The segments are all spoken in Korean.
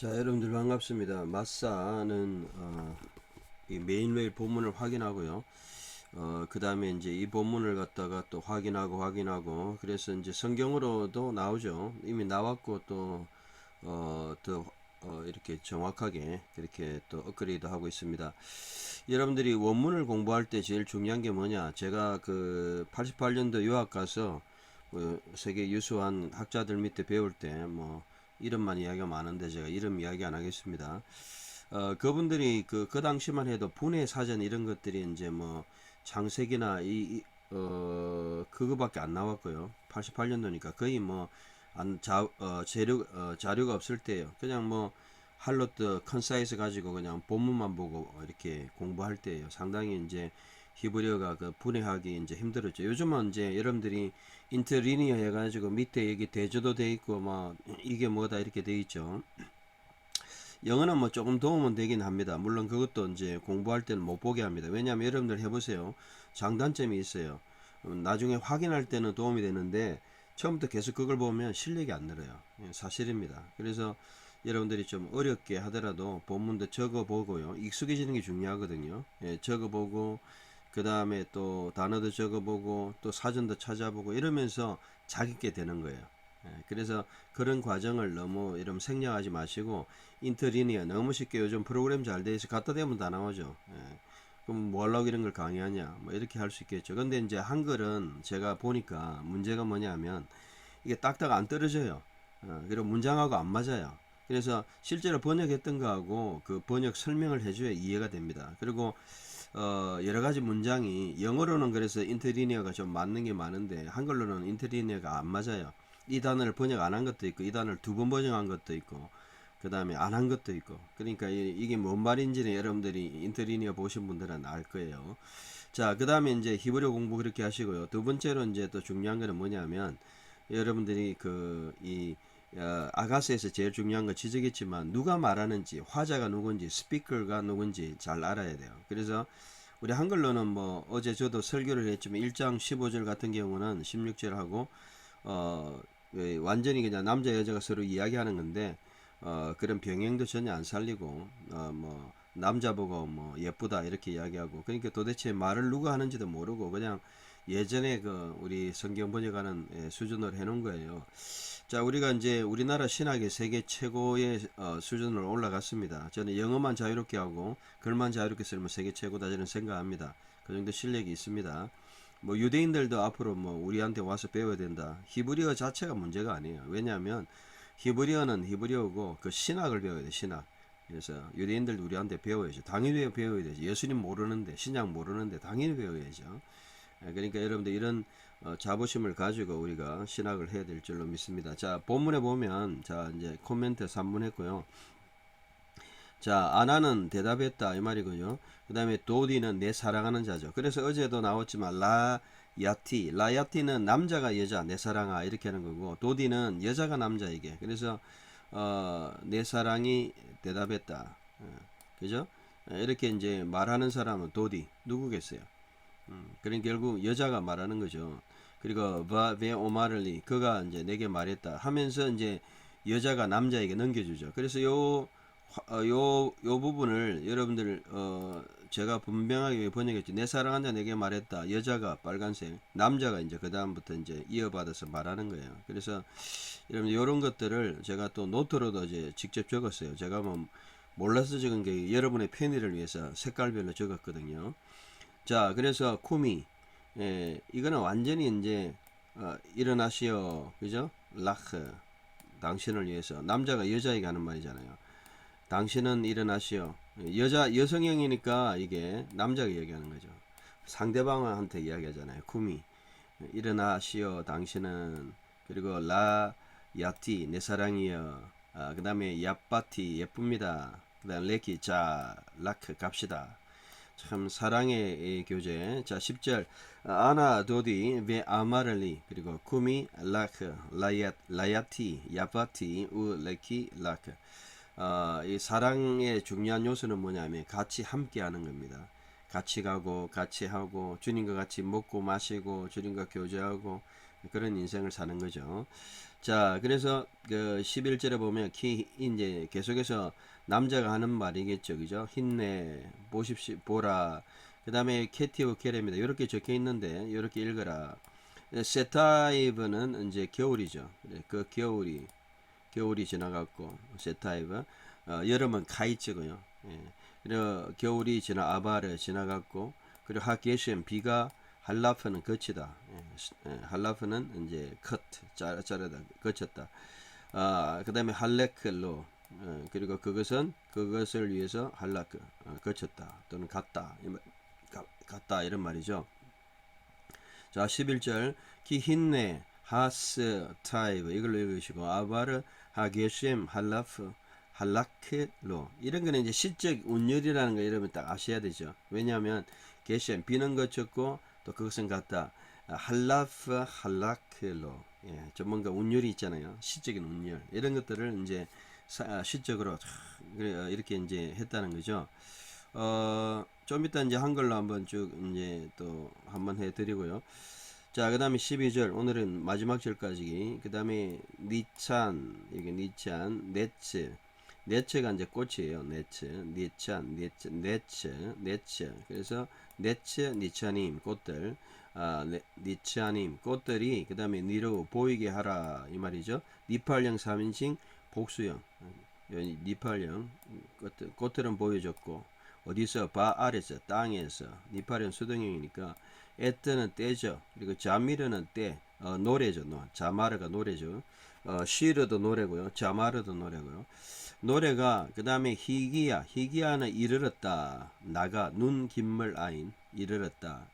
자, 여러분들 반갑습니다. 마사는 어, 이 메인웨일 본문을 확인하고요. 어, 그 다음에 이제 이 본문을 갖다가 또 확인하고 확인하고 그래서 이제 성경으로도 나오죠. 이미 나왔고 또 어, 더 어, 이렇게 정확하게 그렇게 또 업그레이드 하고 있습니다. 여러분들이 원문을 공부할 때 제일 중요한 게 뭐냐? 제가 그 88년도 유학 가서 뭐 세계 유수한 학자들 밑에 배울 때뭐 이름만 이야기가 많은데 제가 이름 이야기 안 하겠습니다. 어, 그분들이 그, 그 당시만 해도 분해 사전 이런 것들이 이제 뭐 이, 이 어, 그거밖에 안 나왔고요. 88년도니까 거의 뭐, 안, 자, 어, 재료, 어, 자료가 없을 때예요. 그냥 뭐, 할로트 컨사이즈 가지고 그냥 본문만 보고 이렇게 공부할 때예요. 상당히 이제 히브리어가 그 분해하기 이제 힘들었죠. 요즘은 이제 여러분들이 인터리니어 해가지고 밑에 여기 대조도 돼 있고 뭐 이게 뭐다 이렇게 돼 있죠. 영어는 뭐 조금 도움은 되긴 합니다. 물론 그것도 이제 공부할 때는 못 보게 합니다. 왜냐하면 여러분들 해보세요. 장단점이 있어요. 음, 나중에 확인할 때는 도움이 되는데 처음부터 계속 그걸 보면 실력이 안 늘어요. 예, 사실입니다. 그래서 여러분들이 좀 어렵게 하더라도 본문도 적어보고요. 익숙해지는 게 중요하거든요. 예, 적어보고 그 다음에 또 단어도 적어보고 또 사전도 찾아보고 이러면서 자기게 되는 거예요. 예, 그래서 그런 과정을 너무 이러면 생략하지 마시고 인터리니어 너무 쉽게 요즘 프로그램 잘 돼 있어 갖다 대면 다 나오죠. 예, 그럼 뭐 하려고 이런 걸 강의하냐 뭐 이렇게 할 수 있겠죠. 근데 이제 한글은 제가 보니까 문제가 뭐냐면 이게 딱딱 안 떨어져요. 어, 그리고 문장하고 안 맞아요. 그래서 실제로 번역했던 거하고 그 번역 설명을 해줘야 이해가 됩니다. 그리고 어, 여러 가지 문장이 영어로는 그래서 인터리니어가 좀 맞는 게 많은데 한글로는 인터리니어가 안 맞아요. 이 단어를 번역 안 한 것도 있고 이 단어를 두 번 번역한 것도 있고 그 다음에 안 한 것도 있고 그러니까 이, 이게 뭔 말인지는 여러분들이 인터리니어 보신 분들은 알 거예요. 자, 그 다음에 이제 히브리어 공부 그렇게 하시고요. 두 번째로 이제 또 중요한 거는 뭐냐면 여러분들이 그이 어, 아가스에서 제일 중요한 건 지적했지만 누가 말하는지 화자가 누군지 스피커가 누군지 잘 알아야 돼요. 그래서 우리 한글로는 뭐 어제 저도 설교를 했지만 1장 15절 같은 경우는 16절하고 어왜 완전히 그냥 남자 여자가 서로 이야기하는 건데 어 그런 병행도 전혀 안 살리고 어 뭐 남자 보고 뭐 예쁘다 이렇게 이야기하고 그러니까 도대체 말을 누가 하는지도 모르고 그냥 예전에 그 우리 성경 번역하는 예, 수준으로 해놓은 거예요. 자, 우리가 이제 우리나라 신학의 세계 최고의 어, 수준으로 올라갔습니다. 저는 영어만 자유롭게 하고 글만 자유롭게 쓰면 세계 최고다 저는 생각합니다. 그 정도 실력이 있습니다. 뭐 유대인들도 앞으로 뭐 우리한테 와서 배워야 된다. 히브리어 자체가 문제가 아니에요. 왜냐하면 히브리어는 히브리어고 그 신학을 배워야 돼. 신학. 그래서 유대인들도 우리한테 배워야죠. 당연히 배워야 되죠. 예수님 모르는데 신약 모르는데 당연히 배워야죠. 예, 그러니까 여러분들 이런 어, 자부심을 가지고 우리가 신학을 해야 될 줄로 믿습니다. 자, 본문에 보면 자, 이제 코멘트 3분 했고요. 자, 아나는 대답했다 이 말이고요. 그다음에 도디는 내 사랑하는 자죠. 그래서 어제도 나왔지만 라 야티, 라야티는 남자가 여자, 내 사랑아 이렇게 하는 거고 도디는 여자가 남자에게. 그래서 어, 내 사랑이 대답했다. 어, 그죠? 이렇게 이제 말하는 사람은 도디 누구겠어요? 음, 그러니까 결국 여자가 말하는 거죠. 그리고 바베 오마를리 그가 이제 내게 말했다 하면서 이제 여자가 남자에게 넘겨주죠. 그래서 요 어, 요, 요 부분을 여러분들, 어, 제가 분명하게 번역했죠. 내 사랑한 자 내게 말했다. 여자가 빨간색, 남자가 이제 그다음부터 이제 이어받아서 말하는 거예요. 그래서 여러분, 요런 것들을 제가 또 노트로도 이제 직접 적었어요. 제가 뭐 몰라서 적은 게 여러분의 편의를 위해서 색깔별로 적었거든요. 자, 그래서 쿠미, 예, 이거는 완전히 이제, 어, 일어나시오. 그죠? 라크. 당신을 위해서. 남자가 여자에게 하는 말이잖아요. 당신은 일어나시오. 여자, 여성형이니까 이게 남자가 얘기하는 거죠. 상대방한테 이야기하잖아요. 쿠미. 일어나시오. 당신은. 그리고 라, 야티. 내 사랑이여. 아, 그 다음에 야빠티. 예쁩니다. 그 다음 레키. 자, 라크. 갑시다. 참 사랑의 교재. 자, 10절. 아나 도디 베 아마르리 그리고 쿠미 라크 라야 라야티 야바티 우 레키 라크. 어, 이 사랑의 중요한 요소는 뭐냐면 같이 함께 하는 겁니다. 같이 가고 같이 하고 주님과 같이 먹고 마시고 주님과 교제하고 그런 인생을 사는 거죠. 자, 그래서 그 11절에 보면 키 이제 계속해서 남자가 하는 말이겠죠. 그죠? 힘내 보십시오. 보라. 그다음에 캐티브 캐레입니다. 이렇게 적혀 있는데 이렇게 읽어라. 세타이브는 이제 겨울이죠. 그 겨울이 겨울이 지나갔고 세타이브 어, 여름은 카이츠고요. 예. 그리고 겨울이 지나 아바르 지나갔고 그리고 하게셴 비가 할라프는 거치다. 예, 시- 예, 할라프는 이제 컷 자르 자르다 거쳤다. 아 그다음에 할레클로 어, 그리고 그것은 그것을 위해서 할라크 어, 거쳤다 또는 갔다 갔다 이런 말이죠. 자 11절 기힌네 하스 타이브 이걸로 읽으시고 아바르 하게셴 할라프 할라크로 이런 거는 이제 시적 운율이라는 거 여러분 딱 아셔야 되죠. 왜냐하면 게셴 비는 거쳤고 또 그것은 같다. 아, 할라프 할라크로 예, 전문가 운율이 있잖아요. 시적인 운율 이런 것들을 이제 시적으로 촤, 그래, 어, 이렇게 이제 했다는 거죠. 어, 좀 이따 이제 한글로 한번 쭉 이제 또 한번 해드리고요. 자, 그 다음에 12절, 오늘은 마지막 절까지, 그 다음에 니찬, 여기 니찬, 네츠, 네츠가 이제 꽃이에요. 네츠, 니찬, 네츠, 네츠, 네츠. 그래서 네츠, 니차님, 꽃들, 아, 네, 니차님, 꽃들이, 그 다음에 니로 보이게 하라, 이 말이죠. 니팔령 3인칭, 복수형, 여기 니팔령, 꽃들, 꽃들은 보여줬고, 어디서, 바 아래서, 땅에서, 니팔령 수동형이니까, 에뜨는 때죠. 그리고 자미르는 때, 어, 노래죠. 노. 자마르가 노래죠. 어, 시르도 노래고요. 자마르도 노래고요. 노래가 그 다음에 희기야. 희기야는 이르렀다. 나가 눈 긴물 아인 이르렀다.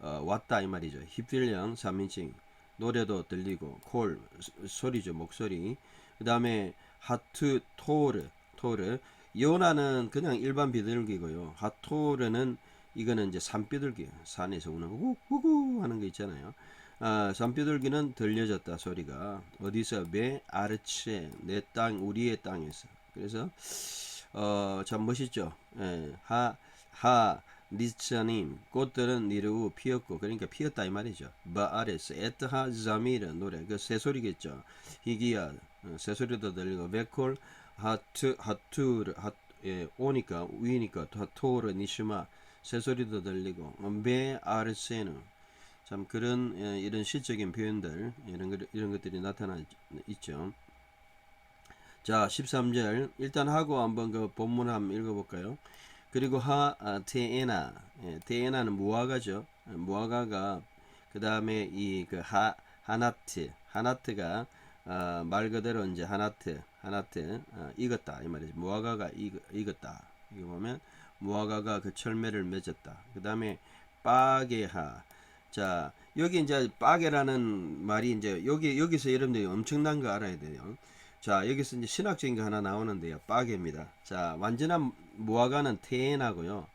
어, 왔다 이 말이죠. 힙필령 3인칭 노래도 들리고 콜 소- 소리죠 목소리. 그 다음에 하트 토르 토르 요나는 그냥 일반 비둘기고요. 하토르는 이거는 이제 산비둘기 산에서 우는 우우우 하는 거 있잖아요. 아, 산비둘기는 들려졌다 소리가 어디서 매 아르체 내 땅 우리의 땅에서 그래서 어 참 멋있죠. 예, 하하 리차님 꽃들은 니르우 피었고 그러니까 피었다 이 말이죠. 바아레스 에트하 자미르 노래 그 새소리겠죠. 히기야 어, 새소리도 들리고 베콜 하트 하투르 하 예, 오니까 위니까 하토르 니시마 새소리도 들리고 베 아르세누 참 그런 예, 이런 시적인 표현들 이런 것 이런 것들이 나타나 있죠. 자, 13절 일단 하고 한번 그 본문 한번 읽어볼까요? 그리고 하 아, 테에나 예, 테에나는 무화과죠. 예, 무화과가 그 다음에 이 그 하 하나트 하나트가 아, 말 그대로 이제 하나트 하나트 아, 익었다 이 말이죠. 무화과가 익, 익었다. 이거 보면 무화과가 그 철매를 맺었다. 그 다음에 빠게하 자 여기 이제 빠게라는 말이 이제 여기 여기서 여러분들이 엄청난 거 알아야 돼요. 자 여기서 이제 신학적인 거 하나 나오는데요. 빠게입니다. 자 완전한 무화과는 테에나고요.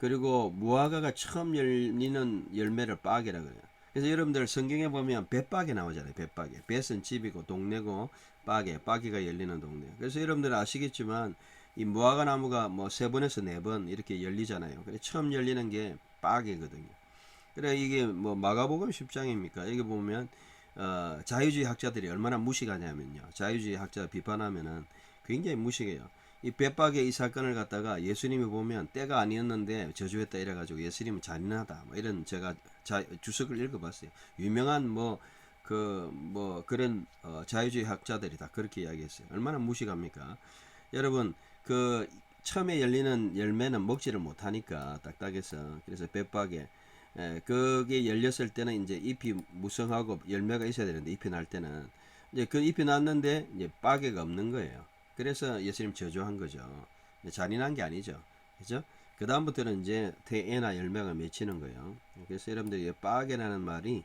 그리고 무화과가 처음 열리는 열매를 빠게라 그래요. 그래서 여러분들 성경에 보면 뱃빠게 나오잖아요. 뱃빠게. 뱃은 집이고 동네고 빠게. 빠게가 열리는 동네. 그래서 여러분들 아시겠지만 이 무화과 나무가 뭐 세 번에서 네 번 이렇게 열리잖아요. 그래 처음 열리는 게 빠게거든요. 그래 이게 뭐 마가복음 10장입니까? 여기 보면 어, 자유주의 학자들이 얼마나 무식하냐면요. 자유주의 학자 비판하면은 굉장히 무식해요. 이 뱃박의 이 사건을 갖다가 예수님이 보면 때가 아니었는데 저주했다 이래가지고 예수님은 잔인하다 뭐 이런 제가 자, 주석을 읽어봤어요. 유명한 뭐 그뭐 그런 어, 자유주의 학자들이 다 그렇게 이야기했어요. 얼마나 무식합니까? 여러분 그 처음에 열리는 열매는 먹지를 못하니까 딱딱해서 그래서 뱃박에 예, 그게 열렸을 때는 이제 잎이 무성하고 열매가 있어야 되는데 잎이 날 때는 이제 그 잎이 났는데 이제 빠개가 없는 거예요. 그래서 예수님 저주한 거죠. 잔인한 게 아니죠. 그죠? 그 다음부터는 이제 대에나 열매가 맺히는 거예요. 그래서 여러분들이 빠개라는 말이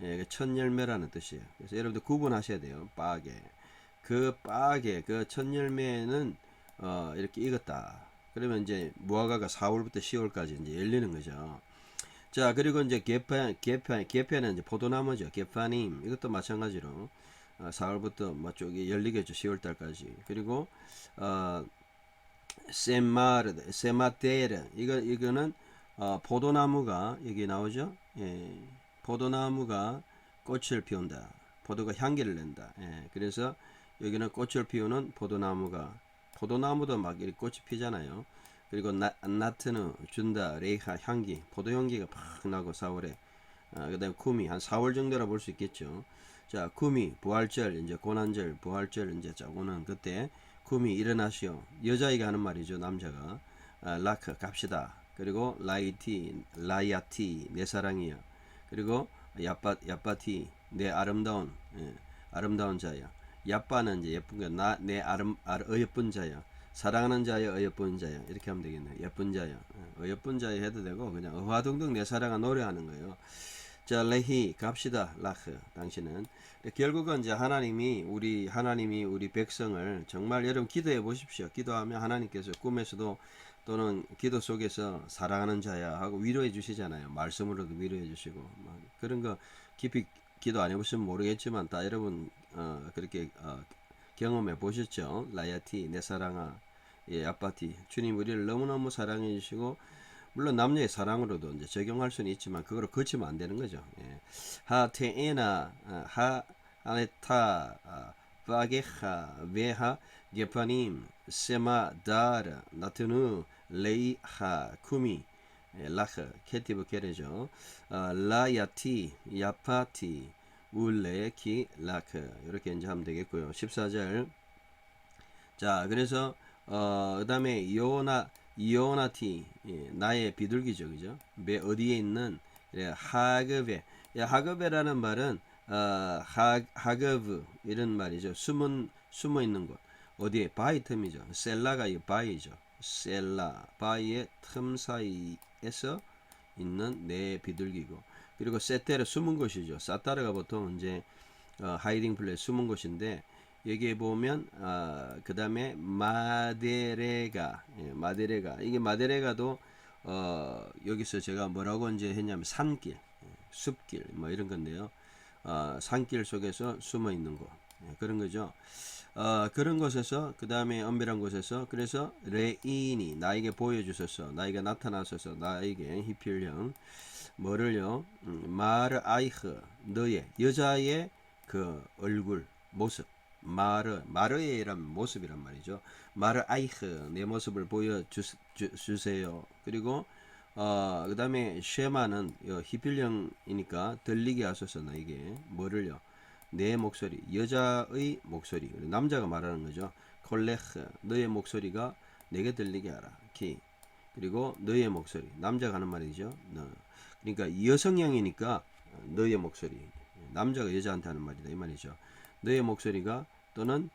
예, 첫 열매라는 뜻이에요. 그래서 여러분들 구분하셔야 돼요. 빠개. 그 빠개, 그첫 열매는 어, 이렇게 익었다. 그러면 이제 무화과가 4월부터 10월까지 이제 열리는 거죠. 자, 그리고 이제 개파, 개파, 개파는 이제 포도나무죠. 개파님. 이것도 마찬가지로, 어, 4월부터 뭐 쪽이 열리겠죠. 10월달까지. 그리고, 어, 세마르, 세마테르. 이거, 이거는, 어, 포도나무가, 여기 나오죠. 예. 포도나무가 꽃을 피운다. 포도가 향기를 낸다. 예, 그래서 여기는 꽃을 피우는 포도나무가 포도나무도 막 이렇게 꽃이 피잖아요. 그리고 나, 나트는 준다 레이하 향기 포도 향기가 팍 나고 4월에 아, 그다음에 쿠미 한 4월 정도라 볼 수 있겠죠. 자 쿠미 부활절 이제 고난절 부활절 이제 자고는 그때 쿠미 일어나시오. 여자애가 하는 말이죠 남자가. 아, 라크 갑시다. 그리고 라이티 라이아티 내 사랑이여. 그리고 야빠 야빠티 내 아름다운 예, 아름다운 자야 야빠는 이제 예쁜 거 나 내 아름 아, 어여쁜 자야 사랑하는 자여 어여쁜 자여. 이렇게 하면 되겠네요. 예쁜 자여. 예, 어여쁜 자여 해도 되고 그냥 어화동동 내 사랑아 노래하는 거예요 자 레히 갑시다 라크 당신은. 결국은 이제 하나님이 우리 하나님이 우리 백성을 정말 여러분 기도해 보십시오. 기도하면 하나님께서 꿈에서도 또는 기도 속에서 사랑하는 자야 하고 위로해 주시잖아요. 말씀으로도 위로해 주시고. 막 그런 거 깊이 기도 안 해보시면 모르겠지만 다 여러분 어, 그렇게 어, 경험해 보셨죠? 라야티 내 사랑아. 예 아빠티. 주님 우리를 너무너무 사랑해 주시고 물론 남녀의 사랑으로도 이제 적용할 수는 있지만 그거를 거치면 안 되는 거죠. 예. 하테에나 아, 하 아네타 아, 바게하 베하 게파님 세마 다르 나트누 레이하 쿠미 예, 라흐 케티브 케레죠. 아, 라야티 야파티 울레키 라크 이렇게 이제 하면 되겠고요. 14절 자, 그래서 어 그 다음에 요나 이오나티 예, 나의 비둘기죠, 그죠? 배 어디에 있는 예, 하급에 예, 하급에라는 말은 어, 하 하급 이런 말이죠. 숨은 숨어 있는 곳 어디에 바위 틈이죠. 셀라가 이 바위죠. 셀라 바위의 틈 사이에서 있는 내 비둘기고 그리고 세테르 숨은 곳이죠. 사타르가 보통 이제 어, 하이딩 플레이 숨은 곳인데 여기에 보면 어, 그 다음에 마데레가 예, 마데레가. 이게 마데레가도 어, 여기서 제가 뭐라고 이제 했냐면 산길 예, 숲길 뭐 이런 건데요. 어, 산길 속에서 숨어 있는 곳. 예, 그런 거죠. 어, 그런 곳에서 그 다음에 엄밀한 곳에서 그래서 레인이 나에게 보여주소서. 나에게 나타나소서. 나에게 히필령 뭐를요? 음, 마르 아이흐 너의 여자의 그 얼굴 모습 마르 마르에란 모습이란 말이죠. 마르 아이흐 내 모습을 보여 주, 세요 그리고 어 그다음에 쉐마는 어, 히필령이니까 들리게 하소서 나에게 뭐를요? 내 목소리 여자의 목소리 남자가 말하는 거죠. 콜레흐 너의 목소리가 내게 들리게 하라. 키 그리고 너의 목소리 남자가 하는 말이죠. 너. 그러니까 여성향이니까 너의 목소리 남자가 여자한테 하는 말이다 이 말이죠. 너의 목소리가 또는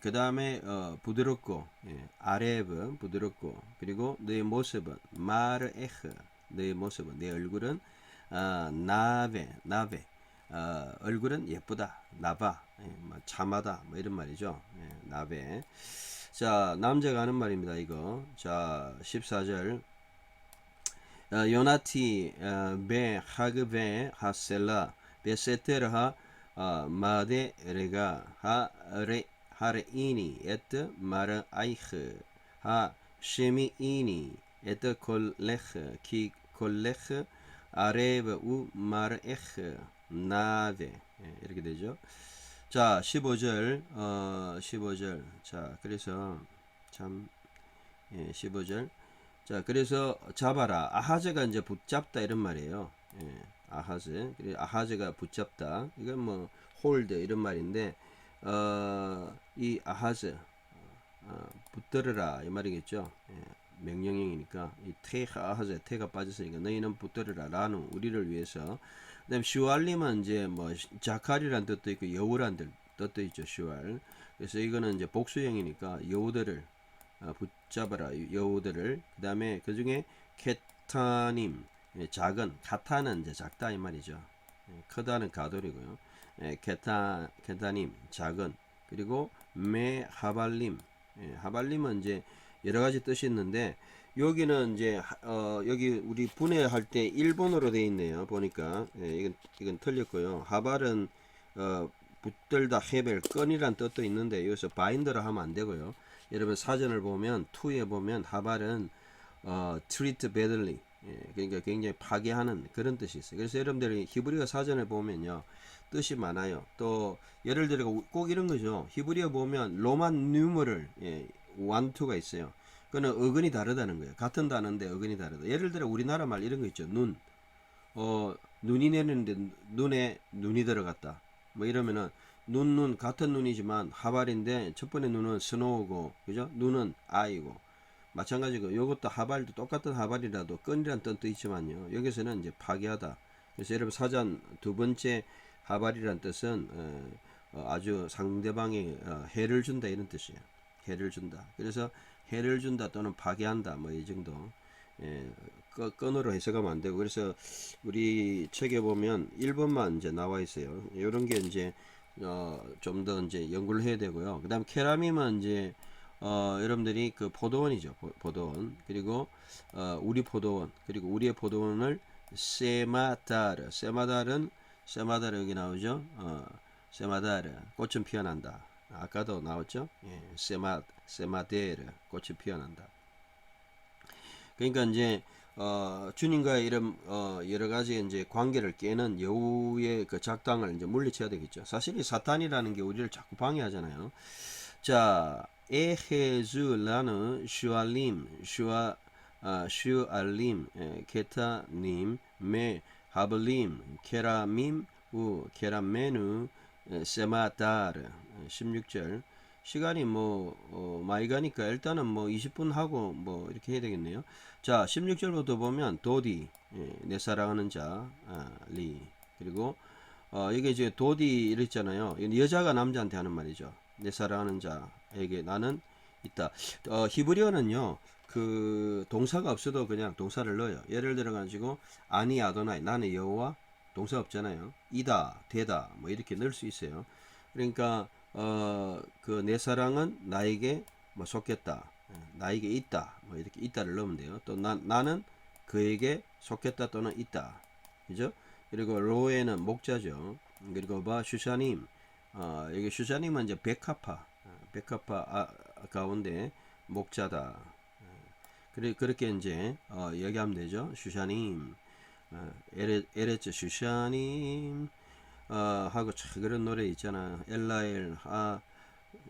그 다음에 어, 부드럽고 예, 아레브 부드럽고 그리고 너의 모습은 마르에흐 너의 모습은 내 얼굴은 어, 나베 나베. 어, 얼굴은 예쁘다 나바 예, 뭐 참하다 뭐 이런 말이죠. 예, 나베. 자 남자가 하는 말입니다 이거. 자 14절. 어, 요나티 어, 베 하그베 하셀라 베세테르하 어, 마데레가 하레 하레이니 에트 마르 아이흐 하 쉐미이니 에트 콜레흐 키 콜레흐 아레브 우 마르에흐 나데 예, 이렇게 되죠. 자 15절 어 15절 자 그래서 참 예, 15절 자 그래서 잡아라 아하제가 이제 붙잡다 이런 말이에요. 예. 아하즈 아하즈가 붙잡다. 이건 뭐 홀드 이런 말인데 어, 이 아하즈 어, 붙들어라 이 말이겠죠. 예, 명령형이니까 이 테가 아하즈 테가 빠졌으니까 너희는 붙들어라. 라는 우리를 위해서. 그다음 슈알림은 이제 뭐 자칼이란 뜻도 있고 여우란 뜻도 있죠 슈알. 그래서 이거는 이제 복수형이니까 여우들을 어, 붙잡아라. 여우들을. 그 다음에 그 중에 케타님 예, 작은 카타는 이제 작다 이 말이죠. 예, 크다는 가돌이고요. 예, 케타 케타님 작은 그리고 메 하발림 예, 하발림은 이제 여러 가지 뜻이 있는데 여기는 이제 어, 여기 우리 분해할 때 일본어로 돼 있네요. 보니까 예, 이건 이건 틀렸고요. 하발은 어, 붙들다 헤벨 끈이란 뜻도 있는데 여기서 바인더로 하면 안 되고요. 여러분 사전을 보면 투에 보면 하발은 어, treat badly 예, 그러니까 굉장히 파괴하는 그런 뜻이 있어요. 그래서 여러분들이 히브리어 사전을 보면요. 뜻이 많아요. 또 예를 들어 꼭 이런 거죠. 히브리어 보면 로만 뉴머럴 예, 원투가 있어요. 그는 어근이 다르다는 거예요. 같은 단어인데 어근이 다르다. 예를 들어 우리나라 말 이런 거 있죠. 눈. 어, 눈이 내리는데 눈에 눈이 들어갔다. 뭐 이러면은 눈, 눈 같은 눈이지만 하발인데 첫 번째 눈은 스노우고 그죠? 눈은 아이고 마찬가지고 이것도 하발도 똑같은 하발이라도 끈이란 뜻도 있지만요. 여기서는 이제 파괴하다. 그래서 여러분 사전 두 번째 하발이란 뜻은 어, 어, 아주 상대방에 어, 해를 준다 이런 뜻이에요. 해를 준다. 그래서 해를 준다 또는 파괴한다 뭐 이 정도. 예, 끈- 끈으로 해석하면 안 되고 그래서 우리 책에 보면 1번만 이제 나와 있어요. 이런 게 이제 어, 좀 더 이제 연구를 해야 되고요. 그다음 케라밈은 이제 어, 여러분들이 그 포도원이죠. 포- 포도원. 그리고 어, 우리 포도원. 그리고 우리의 포도원을 세마다르. 세마다르는 세마다르 여기 나오죠. 어, 세마다르. 꽃은 피어난다. 아까도 나왔죠. 예, 세마 세마데르. 꽃이 피어난다. 그러니까 이제 어, 주님과의 이런 어, 여러 가지 이제 관계를 깨는 여우의 그 작당을 이제 물리쳐야 되겠죠. 사실 이 사탄이라는 게 우리를 자꾸 방해하잖아요. 자, 에헤즈라는 슈알림, 슈아, 아, 슈알림, 에, 케타님, 메, 하블림, 케라밈, 우, 케라메누, 에, 세마다르, 16절. 시간이 뭐, 어, 많이 가니까 일단은 뭐 20분 하고 뭐 이렇게 해야 되겠네요. 자, 16절부터 보면 도디, 예, 내 사랑하는 자, 아, 리. 그리고 어, 이게 이제 도디 이랬잖아요. 여자가 남자한테 하는 말이죠. 내 사랑하는 자에게 나는 있다. 어, 히브리어는요. 그 동사가 없어도 그냥 동사를 넣어요. 예를 들어 가지고 아니 아도나이 나는 여호와 동사 없잖아요. 이다, 되다 뭐 이렇게 넣을 수 있어요. 그러니까 어, 그 내 사랑은 나에게 뭐 속겠다. 예, 나에게 있다. 뭐 이렇게 있다를 넣으면 돼요. 또 나, 나는 그에게 속겠다 또는 있다. 그죠? 그리고 로에는 목자죠. 그리고 바 슈샤님. 어, 여기 슈샤님은 이제 백합화. 어, 백합화 아, 가운데 목자다. 어, 그래, 그렇게 이제 어, 얘기하면 되죠. 슈샤님. 어, 에레, 에레츠 슈샤님. 어, 하고 참 그런 노래 있잖아. 엘라엘 아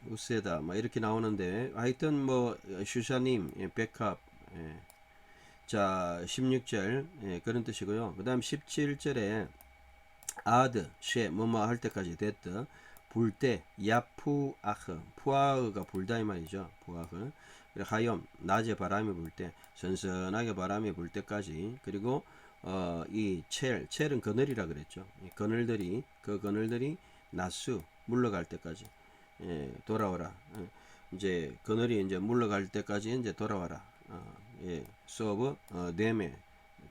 우세다 막 이렇게 나오는데 하여튼 뭐 슈샤님 예, 백합 예. 자 16절 예, 그런 뜻이고요. 그 다음 17절에 아드 쉐 뭐뭐 할 때까지 됐다. 불 때 야푸 아흐 푸아흐가 불다 이 말이죠. 푸아흐 하염 낮에 바람이 불 때 선선하게 바람이 불 때까지 그리고 어, 이 첼, 첼은 그늘이라 그랬죠. 이 그늘들이 그 그늘들이 나수 물러갈 때까지 예, 돌아오라. 어, 이제 그늘이 이제 물러갈 때까지 이제 돌아와라. 어, 예, 수업 어, 네메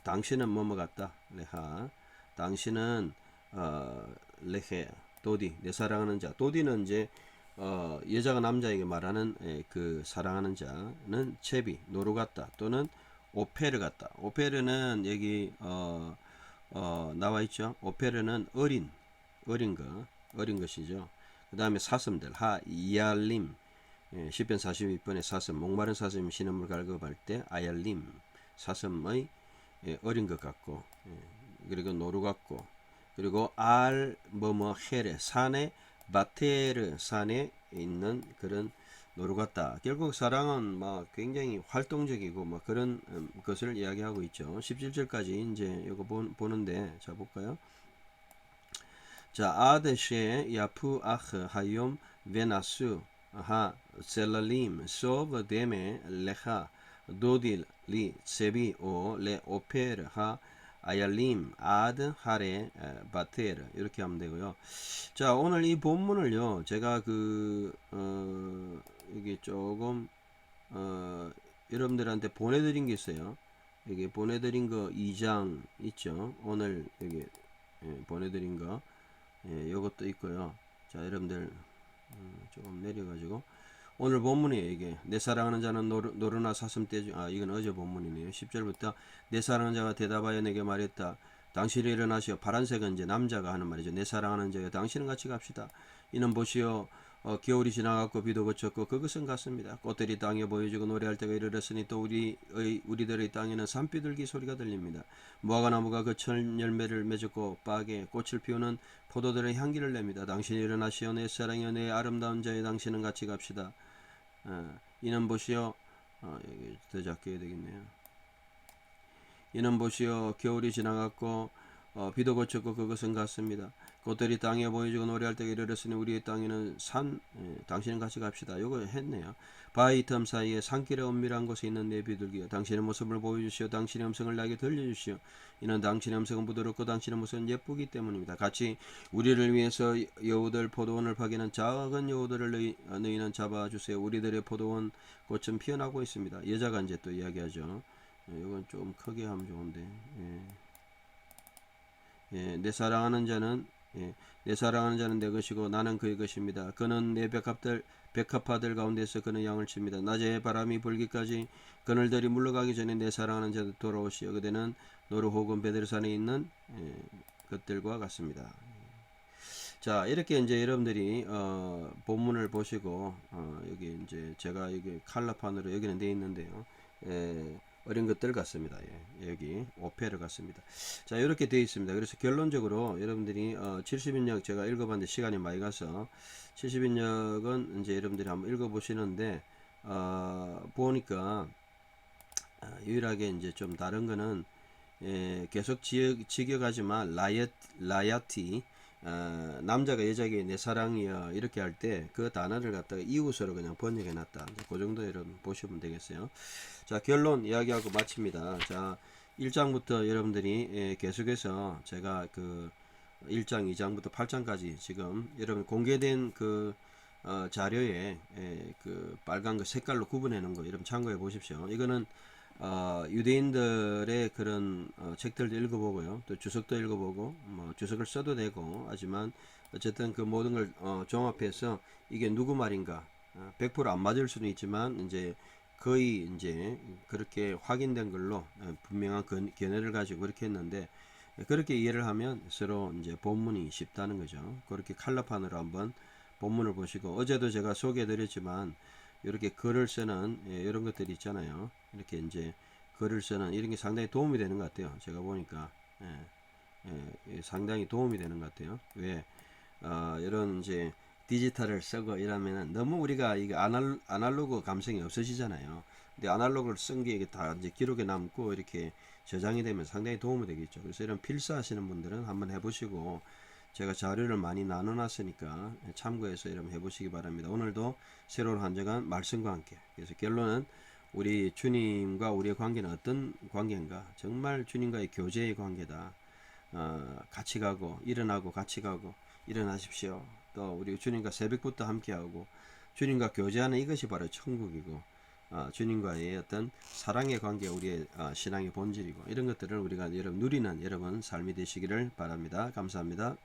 당신은 뭐뭐 같다. 레하. 당신은 어, 레헤 도디 내 사랑하는 자. 도디는 이제 어, 여자가 남자에게 말하는 예, 그 사랑하는 자는 채비 노루 같다 또는 오페르 같다. 오페르는 여기 어, 어, 나와 있죠. 오페르는 어린 어린 거 어린 것이죠. 그 다음에 사슴들 하 이알림 예, 10편 42번의 사슴 목마른 사슴이 신음을 갈급할 때 아얄림 사슴의 예, 어린 것 같고 예, 그리고 노루 같고 그리고 알 뭐뭐 헤레 산에 바테르 산에 있는 그런 노루 같다. 결국 사랑은 막 굉장히 활동적이고 막 그런 음, 것을 이야기하고 있죠. 17절까지 이제 이거 보, 보는데 자 볼까요? 자 아데쉐 야푸 아흐 하욤 베나수 하 셀랄림 소브 데메 레하 도딜 리 세비 오레 오페르 하 아얄림 아드 하레 에, 바테르 이렇게 하면 되고요. 자 오늘 이 본문을요 제가 그 어, 여기 조금 어, 여러분들한테 보내드린 게 있어요. 여기 보내드린 거 2장 있죠. 오늘 여기 예, 보내드린 거 예, 요것도 있고요. 자 여러분들 음, 조금 내려가지고 오늘 본문이에요 이게. 내 사랑하는 자는 노르, 노르나 사슴 떼주 아 이건 어제 본문이네요. 10절부터 내 사랑하는 자가 대답하여 내게 말했다. 당신이 일어나시어 파란색은 이제 남자가 하는 말이죠. 내 사랑하는 자여 당신은 같이 갑시다. 이는 보시오 어, 겨울이 지나갔고 비도 그쳤고 그것은 같습니다. 꽃들이 땅에 보여지고 노래할 때가 이르렀으니 또 우리의 우리들의 땅에는 산비둘기 소리가 들립니다. 무화과 나무가 그천 열매를 맺었고 빡에 꽃을 피우는 포도들의 향기를 냅니다. 당신이 일어나시어 내 사랑이여 내 아름다운 자여 당신은 같이 갑시다. 어, 이는 보시어 어, 여기 더 작게 되겠네요. 이는 보시어 겨울이 지나갔고 어, 비도 그쳤고 그것은 같습니다. 꽃들이 땅에 보여지고 노래할 때가 이르렀으니 우리의 땅에는 산 예, 당신은 같이 갑시다. 요거 했네요. 바위 틈 사이에 산길의 은밀한 곳에 있는 내 비둘기여 당신의 모습을 보여주시오 당신의 음성을 나에게 들려주시오 이는 당신의 음성은 부드럽고 당신의 모습은 예쁘기 때문입니다. 같이 우리를 위해서 여우들 포도원을 파기는 작은 여우들을 너희, 어, 너희는 잡아주세요. 우리들의 포도원 꽃은 피어나고 있습니다. 여자가 이제 또 이야기하죠. 예, 이건 좀 크게 하면 좋은데. 예. 예, 내 사랑하는 자는 예, 내 사랑하는 자는 내 것이고 나는 그의 것입니다. 그는 내 백합들 백합화들 가운데서 그는 양을 칩니다. 낮에 바람이 불기까지 그늘들이 물러가기 전에 내 사랑하는 자도 돌아오시어 그대는 노루 혹은 베드르산에 있는 예, 것들과 같습니다. 자 이렇게 이제 여러분들이 어, 본문을 보시고 어, 여기 이제 제가 여기 칼라판으로 여기는 돼 있는데요. 예, 어린 것들 같습니다. 예, 여기 오페르 같습니다. 자 이렇게 되어 있습니다. 그래서 결론적으로 여러분들이 어, 70인역 제가 읽어봤는데 시간이 많이 가서 70인역은 이제 여러분들이 한번 읽어보시는데 어, 보니까 아, 유일하게 이제 좀 다른 거는 예, 계속 지역, 직역하지만 라이엇, 라야티 어, 남자가 여자에게 내 사랑이여 이렇게 할 때 그 단어를 갖다가 이웃으로 그냥 번역해 놨다. 그 정도 여러분 보시면 되겠어요. 자 결론 이야기하고 마칩니다. 자 1장부터 여러분들이 예, 계속해서 제가 그 1장, 2장부터 8장까지 지금 여러분 공개된 그 어, 자료에 예, 그 빨간 거 색깔로 구분해 놓은 거 여러분 참고해 보십시오. 이거는 어, 유대인들의 그런 어, 책들도 읽어보고요. 또 주석도 읽어보고 뭐 주석을 써도 되고 하지만 어쨌든 그 모든 걸 어, 종합해서 이게 누구 말인가 어, 100%안 맞을 수는 있지만 이제 거의 이제 그렇게 확인된 걸로 어, 분명한 건- 견해를 가지고 그렇게 했는데 그렇게 이해를 하면 서로 이제 본문이 쉽다는 거죠. 그렇게 칼라판으로 한번 본문을 보시고 어제도 제가 소개해 드렸지만 이렇게 글을 쓰는 예, 이런 것들이 있잖아요. 이렇게 이제 글을 쓰는 이런 게 상당히 도움이 되는 것 같아요. 제가 보니까 예, 예, 예, 상당히 도움이 되는 것 같아요. 왜 어, 이런 이제 디지털을 쓰고 이러면은 너무 우리가 이게 아날, 아날로그 감성이 없어지잖아요. 근데 아날로그를 쓴 게 이게 다 이제 기록에 남고 이렇게 저장이 되면 상당히 도움이 되겠죠. 그래서 이런 필사하시는 분들은 한번 해보시고 제가 자료를 많이 나눠놨으니까 참고해서 여러분 해보시기 바랍니다. 오늘도 새로운 한 주간 말씀과 함께. 그래서 결론은 우리 주님과 우리의 관계는 어떤 관계인가? 정말 주님과의 교제의 관계다. 어, 같이 가고 일어나고 같이 가고 일어나십시오. 또 우리 주님과 새벽부터 함께하고 주님과 교제하는 이것이 바로 천국이고 어, 주님과의 어떤 사랑의 관계 우리의 어, 신앙의 본질이고 이런 것들을 우리가 여러분 누리는 여러분 삶이 되시기를 바랍니다. 감사합니다.